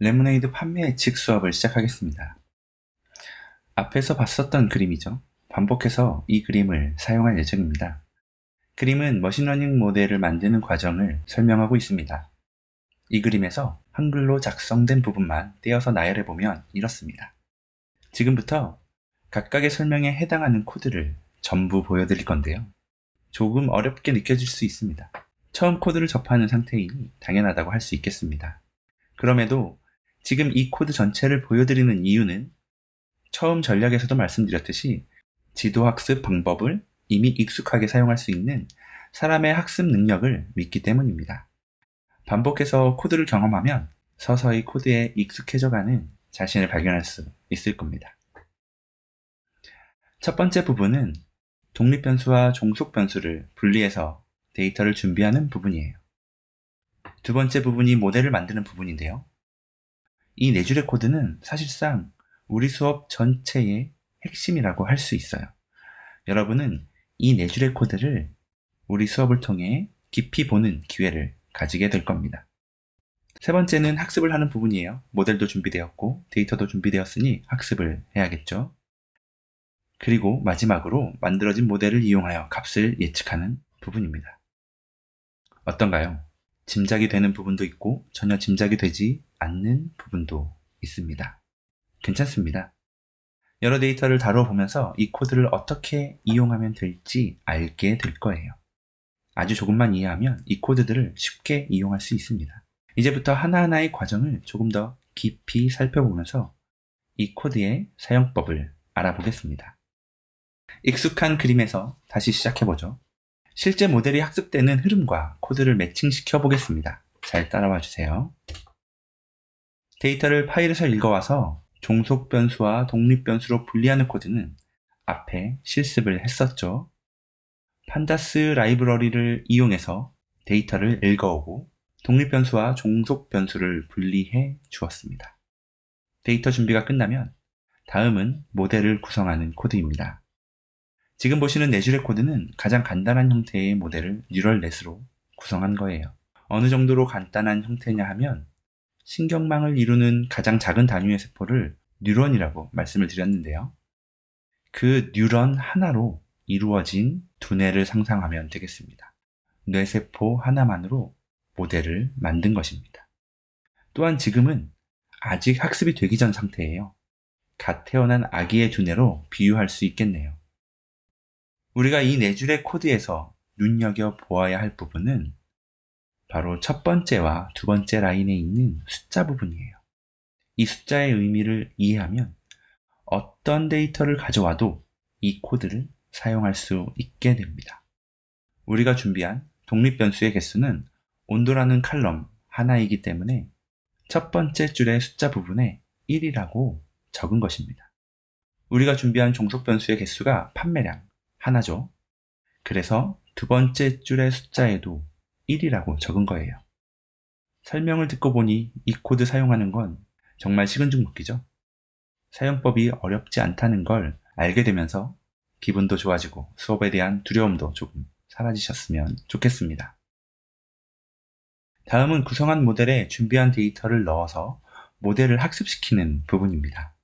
레모네이드 판매 예측 수업을 시작하겠습니다. 앞에서 봤었던 그림이죠. 반복해서 이 그림을 사용할 예정입니다. 그림은 머신러닝 모델을 만드는 과정을 설명하고 있습니다. 이 그림에서 한글로 작성된 부분만 떼어서 나열해 보면 이렇습니다. 지금부터 각각의 설명에 해당하는 코드를 전부 보여드릴 건데요. 조금 어렵게 느껴질 수 있습니다. 처음 코드를 접하는 상태이니 당연하다고 할 수 있겠습니다. 그럼에도 지금 이 코드 전체를 보여드리는 이유는 처음 전략에서도 말씀드렸듯이 지도 학습 방법을 이미 익숙하게 사용할 수 있는 사람의 학습 능력을 믿기 때문입니다. 반복해서 코드를 경험하면 서서히 코드에 익숙해져가는 자신을 발견할 수 있을 겁니다. 첫 번째 부분은 독립변수와 종속변수를 분리해서 데이터를 준비하는 부분이에요. 두 번째 부분이 모델을 만드는 부분인데요. 이네 줄의 코드는 사실상 우리 수업 전체의 핵심이라고 할 수 있어요. 여러분은 이네 줄의 코드를 우리 수업을 통해 깊이 보는 기회를 가지게 될 겁니다. 세 번째는 학습을 하는 부분이에요. 모델도 준비되었고 데이터도 준비되었으니 학습을 해야겠죠. 그리고 마지막으로 만들어진 모델을 이용하여 값을 예측하는 부분입니다. 어떤가요? 짐작이 되는 부분도 있고 전혀 짐작이 되지 않는 부분도 있습니다. 괜찮습니다. 여러 데이터를 다뤄보면서 이 코드를 어떻게 이용하면 될지 알게 될 거예요. 아주 조금만 이해하면 이 코드들을 쉽게 이용할 수 있습니다. 이제부터 하나하나의 과정을 조금 더 깊이 살펴보면서 이 코드의 사용법을 알아보겠습니다. 익숙한 그림에서 다시 시작해보죠. 실제 모델이 학습되는 흐름과 코드를 매칭시켜 보겠습니다. 잘 따라와 주세요. 데이터를 파일에서 읽어와서 종속 변수와 독립 변수로 분리하는 코드는 앞에 실습을 했었죠. 판다스 라이브러리를 이용해서 데이터를 읽어오고 독립 변수와 종속 변수를 분리해 주었습니다. 데이터 준비가 끝나면 다음은 모델을 구성하는 코드입니다. 지금 보시는 네 줄의 코드는 가장 간단한 형태의 모델을 뉴럴 넷으로 구성한 거예요. 어느 정도로 간단한 형태냐 하면 신경망을 이루는 가장 작은 단위의 세포를 뉴런이라고 말씀을 드렸는데요. 그 뉴런 하나로 이루어진 두뇌를 상상하면 되겠습니다. 뇌세포 하나만으로 모델을 만든 것입니다. 또한 지금은 아직 학습이 되기 전 상태예요. 갓 태어난 아기의 두뇌로 비유할 수 있겠네요. 우리가 이 네 줄의 코드에서 눈여겨 보아야 할 부분은 바로 첫 번째와 두 번째 라인에 있는 숫자 부분이에요. 이 숫자의 의미를 이해하면 어떤 데이터를 가져와도 이 코드를 사용할 수 있게 됩니다. 우리가 준비한 독립변수의 개수는 온도라는 칼럼 하나이기 때문에 첫 번째 줄의 숫자 부분에 1이라고 적은 것입니다. 우리가 준비한 종속 변수의 개수가 판매량 하나죠. 그래서 두 번째 줄의 숫자에도 1이라고 적은 거예요. 설명을 듣고 보니 이 코드 사용하는 건 정말 식은 죽 먹기죠. 사용법이 어렵지 않다는 걸 알게 되면서 기분도 좋아지고 수업에 대한 두려움도 조금 사라지셨으면 좋겠습니다. 다음은 구성한 모델에 준비한 데이터를 넣어서 모델을 학습시키는 부분입니다.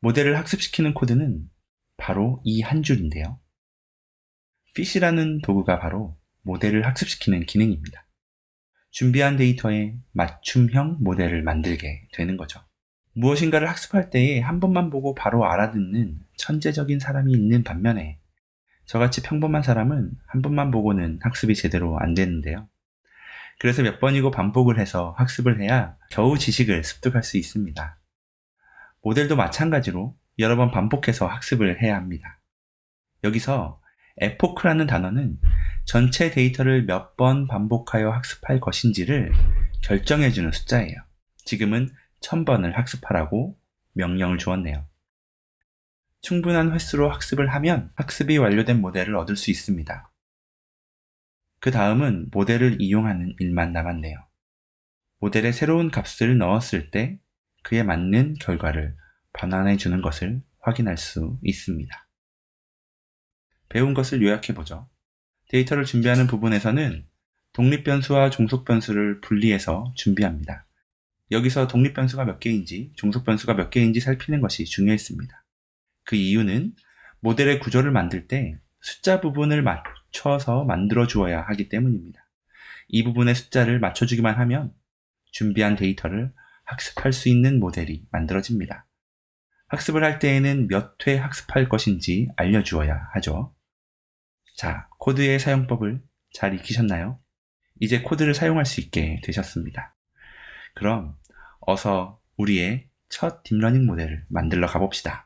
모델을 학습시키는 코드는 바로 이 한 줄인데요. fish라는 도구가 바로 모델을 학습시키는 기능입니다. 준비한 데이터에 맞춤형 모델을 만들게 되는 거죠. 무엇인가를 학습할 때에 한 번만 보고 바로 알아듣는 천재적인 사람이 있는 반면에 저같이 평범한 사람은 한 번만 보고는 학습이 제대로 안 되는데요. 그래서 몇 번이고 반복을 해서 학습을 해야 겨우 지식을 습득할 수 있습니다. 모델도 마찬가지로 여러 번 반복해서 학습을 해야 합니다. 여기서 에포크라는 단어는 전체 데이터를 몇 번 반복하여 학습할 것인지를 결정해주는 숫자예요. 지금은 1000번을 학습하라고 명령을 주었네요. 충분한 횟수로 학습을 하면 학습이 완료된 모델을 얻을 수 있습니다. 그 다음은 모델을 이용하는 일만 남았네요. 모델에 새로운 값을 넣었을 때 그에 맞는 결과를 반환해 주는 것을 확인할 수 있습니다. 배운 것을 요약해 보죠. 데이터를 준비하는 부분에서는 독립 변수와 종속 변수를 분리해서 준비합니다. 여기서 독립 변수가 몇 개인지, 종속 변수가 몇 개인지 살피는 것이 중요했습니다. 그 이유는 모델의 구조를 만들 때 숫자 부분을 맞춰서 만들어 주어야 하기 때문입니다. 이 부분의 숫자를 맞춰주기만 하면 준비한 데이터를 학습할 수 있는 모델이 만들어집니다. 학습을 할 때에는 몇 회 학습할 것인지 알려주어야 하죠. 자, 코드의 사용법을 잘 익히셨나요? 이제 코드를 사용할 수 있게 되셨습니다. 그럼 어서 우리의 첫 딥러닝 모델을 만들러 가봅시다.